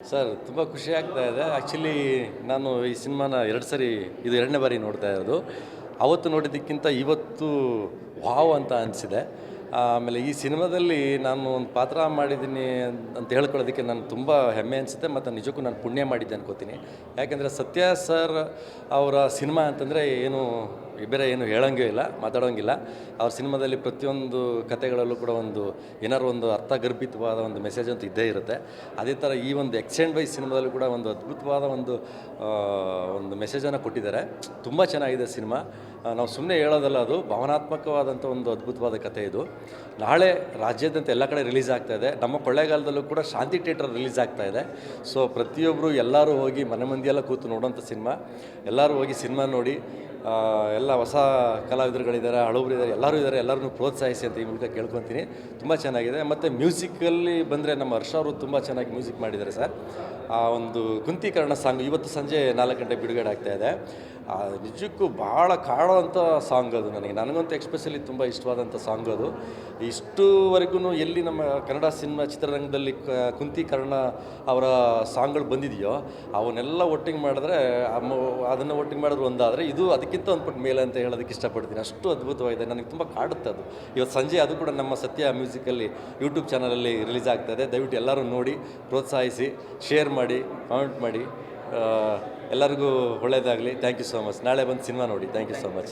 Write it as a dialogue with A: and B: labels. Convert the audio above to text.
A: Sir, ತುಂಬ ಖುಷಿ ಆಗ್ತಾ ಇದೆ. ಆ್ಯಕ್ಚುಲಿ ನಾನು ಈ ಸಿನಿಮಾನ ಎರಡು ಸರಿ, ಇದು ಎರಡನೇ ಬಾರಿ ನೋಡ್ತಾ ಇರೋದು. ಅವತ್ತು ನೋಡಿದ್ದಕ್ಕಿಂತ ಇವತ್ತು ವಾವ್ ಅಂತ ಅನಿಸಿದೆ. ಆಮೇಲೆ ಈ ಸಿನಿಮಾದಲ್ಲಿ ನಾನು ಒಂದು ಪಾತ್ರ ಮಾಡಿದ್ದೀನಿ ಅಂತ ಹೇಳ್ಕೊಳ್ಳೋದಕ್ಕೆ ನಾನು ತುಂಬ ಹೆಮ್ಮೆ ಅನಿಸುತ್ತೆ ಮತ್ತು ನಿಜಕ್ಕೂ ನಾನು ಪುಣ್ಯ ಮಾಡಿದ್ದೆ ಅನ್ಕೋತೀನಿ. ಯಾಕೆಂದರೆ ಸತ್ಯ ಸರ್ ಅವರ ಸಿನಿಮಾ ಅಂತಂದರೆ ಏನು ಬೇರೆ ಏನು ಹೇಳೋಂಗೇ ಇಲ್ಲ, ಮಾತಾಡೋಂಗಿಲ್ಲ. ಅವ್ರ ಸಿನಿಮಾದಲ್ಲಿ ಪ್ರತಿಯೊಂದು ಕತೆಗಳಲ್ಲೂ ಕೂಡ ಒಂದು ಏನಾದ್ರು ಒಂದು ಅರ್ಥಗರ್ಭಿತವಾದ ಒಂದು ಮೆಸೇಜ್ ಅಂತ ಇದ್ದೇ ಇರುತ್ತೆ. ಅದೇ ಥರ ಈ ಒಂದು ಎಕ್ಸೆಂಡ್ ವೈಸ್ ಸಿನಿಮಾದಲ್ಲೂ ಕೂಡ ಒಂದು ಅದ್ಭುತವಾದ ಒಂದು ಒಂದು ಮೆಸೇಜನ್ನು ಕೊಟ್ಟಿದ್ದಾರೆ. ತುಂಬ ಚೆನ್ನಾಗಿದೆ ಸಿನಿಮಾ. ನಾವು ಸುಮ್ಮನೆ ಹೇಳೋದಲ್ಲ ಅದು, ಭಾವನಾತ್ಮಕವಾದಂಥ ಒಂದು ಅದ್ಭುತವಾದ ಕಥೆ ಇದು. ನಾಳೆ ರಾಜ್ಯಾದ್ಯಂತ ಎಲ್ಲ ಕಡೆ ರಿಲೀಸ್ ಆಗ್ತಾ ಇದೆ. ನಮ್ಮ ಕೊಳ್ಳೇಗಾಲದಲ್ಲೂ ಕೂಡ ಶಾಂತಿ ಥಿಯೇಟರ್ ರಿಲೀಸ್ ಆಗ್ತಾ ಇದೆ. ಸೊ ಪ್ರತಿಯೊಬ್ಬರು ಎಲ್ಲರೂ ಹೋಗಿ ಮನೆ ಮಂದಿಯೆಲ್ಲ ಕೂತು ನೋಡೋಂಥ ಸಿನಿಮಾ. ಎಲ್ಲರೂ ಹೋಗಿ ಸಿನಿಮಾ ನೋಡಿ ಎಲ್ಲ ಹೊಸ ಕಲಾವಿದರುಗಳಿದ್ದಾರೆ, ಹಳಬರಿದ್ದಾರೆ, ಎಲ್ಲರೂ ಇದ್ದಾರೆ, ಎಲ್ಲರನ್ನೂ ಪ್ರೋತ್ಸಾಹಿಸಿ ಅಂತ ಈ ಮೂಲಕ ಕೇಳ್ಕೊತೀನಿ. ತುಂಬ ಚೆನ್ನಾಗಿದೆ. ಮತ್ತು ಮ್ಯೂಸಿಕಲ್ಲಿ ಬಂದರೆ ನಮ್ಮ ಹರ್ಷ ಅವರು ತುಂಬ ಚೆನ್ನಾಗಿ ಮ್ಯೂಸಿಕ್ ಮಾಡಿದ್ದಾರೆ ಸರ್. ಆ, ಒಂದು ಕುಂತೀಕರಣ ಸಾಂಗ್ ಇವತ್ತು ಸಂಜೆ ನಾಲ್ಕು ಗಂಟೆ ಬಿಡುಗಡೆ ಆಗ್ತಾ ಇದೆ. ನಿಜಕ್ಕೂ ಭಾಳ ಕಾಡುವಂಥ ಸಾಂಗ್ ಅದು ನನಗೆ. ನನಗಂತೂ ಎಕ್ಸ್ಪೆಷಲಿ ತುಂಬ ಇಷ್ಟವಾದಂಥ ಸಾಂಗ್ ಅದು. ಇಷ್ಟುವರೆಗೂ ಎಲ್ಲಿ ನಮ್ಮ ಕನ್ನಡ ಸಿನಿಮಾ ಚಿತ್ರರಂಗದಲ್ಲಿ ಕುಂತಿ ಕರ್ಣ ಅವರ ಸಾಂಗ್ಗಳು ಬಂದಿದೆಯೋ, ಅವನ್ನೆಲ್ಲ ಒಟ್ಟಿಗೆ ಮಾಡಿದ್ರೆ ಅದನ್ನು ಒಟ್ಟಿಗೆ ಮಾಡಿದ್ರು ಒಂದಾದರೆ ಇದು ಅದಕ್ಕಿಂತ ಒಂದು ಪಟ್ಟು ಮೇಲೆ ಅಂತ ಹೇಳೋದಕ್ಕೆ ಇಷ್ಟಪಡ್ತೀನಿ. ಅಷ್ಟು ಅದ್ಭುತವಾಗಿದೆ. ನನಗೆ ತುಂಬ ಕಾಡುತ್ತೆ ಅದು. ಇವತ್ತು ಸಂಜೆ ಅದು ಕೂಡ ನಮ್ಮ ಸತ್ಯ ಮ್ಯೂಸಿಕಲ್ಲಿ, ಯೂಟ್ಯೂಬ್ ಚಾನಲಲ್ಲಿ ರಿಲೀಸ್ ಆಗ್ತಾ ಇದೆ. ದಯವಿಟ್ಟು ಎಲ್ಲರೂ ನೋಡಿ, ಪ್ರೋತ್ಸಾಹಿಸಿ, ಶೇರ್ ಮಾಡಿ, ಕಾಮೆಂಟ್ ಮಾಡಿ. ಎಲ್ಲರಿಗೂ ಒಳ್ಳೆಯದಾಗಲಿ ಥ್ಯಾಂಕ್ ಯು ಸೋ ಮಚ್ ನಾಳೆ ಬಂದು ಸಿನಿಮಾ ನೋಡಿ. Thank you so much